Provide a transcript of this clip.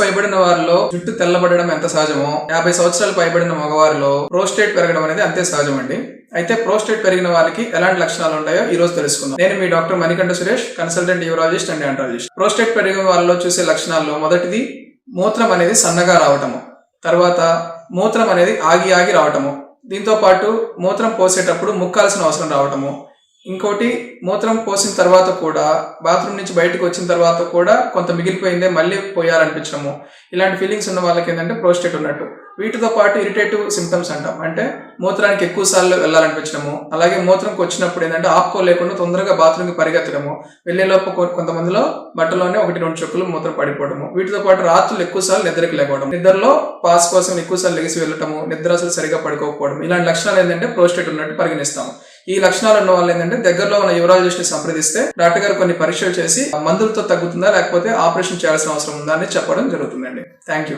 పైబడిన వారిలో జుట్టు తెల్లబడడం ఎంత సహజమో యాభై సంవత్సరాలు పైబడిన మగవారిలో ప్రోస్టేట్ పెరగడం అనేది అంతే సహజం అండి అయితే ప్రోస్టేట్ పెరిగిన వారికి ఎలాంటి లక్షణాలు ఉంటాయో ఈ రోజు తెలుసుకుందాం. నేను మీ doctor Manikanta Suresh consultant urologist and andrologist prostate పెరిగిన వారిలో చూసే లక్షణాల్లో మొదటిది మూత్రం అనేది సన్నగా రావటము తర్వాత మూత్రం అనేది ఆగి ఆగి రావటము. దీంతో పాటు మూత్రం పోసేటప్పుడు ముక్కాల్సిన అవసరం రావటము ఇంకోటి మూత్రం పోసిన తర్వాత కూడా బాత్రూమ్ నుంచి బయటకు వచ్చిన తర్వాత కూడా కొంత మిగిలిపోయిందే మళ్ళీ పోయాలనిపించడము. ఇలాంటి ఫీలింగ్స్ ఉన్న వాళ్ళకి ఏంటంటే ప్రోస్టేట్ ఉన్నట్టు. వీటితో పాటు ఇరిటేటివ్ సిమ్టమ్స్ అంటాం. అంటే మూత్రానికి ఎక్కువ సార్లు వెళ్ళాలనిపించడము. అలాగే మూత్రంకి వచ్చినప్పుడు ఏంటంటే ఆపుకోలేకుండా తొందరగా బాత్రూమ్కి పరిగెత్తడము. వెళ్ళేలోపు కొంతమందిలో బట్టలోనే ఒకటి రెండు చెక్కులు మూత్రం పడిపోవడము. వీటితో పాటు రాత్రులు ఎక్కువ సార్లు నిద్రకి లేకపోవడం నిద్రలో పాస్ కోసం ఎక్కువ సార్లు లెగిసి వెళ్ళటము. నిద్ర అసలు సరిగా పడుకోకపోవడం ఇలాంటి లక్షణాలు ఏంటంటే ప్రోస్టేట్ ఉన్నట్టు పరిగణిస్తాము. ఈ లక్షణాలు ఉన్న వాళ్ళు ఏంటంటే దగ్గరలో ఉన్న యూరాలజిస్ట్ని సంప్రదిస్తే డాక్టర్ గారు కొన్ని పరీక్షలు చేసి మందులతో తగ్గుతుందా లేకపోతే ఆపరేషన్ చేయాల్సిన అవసరం ఉందా అని చెప్పడం జరుగుతుందండి. Thank you.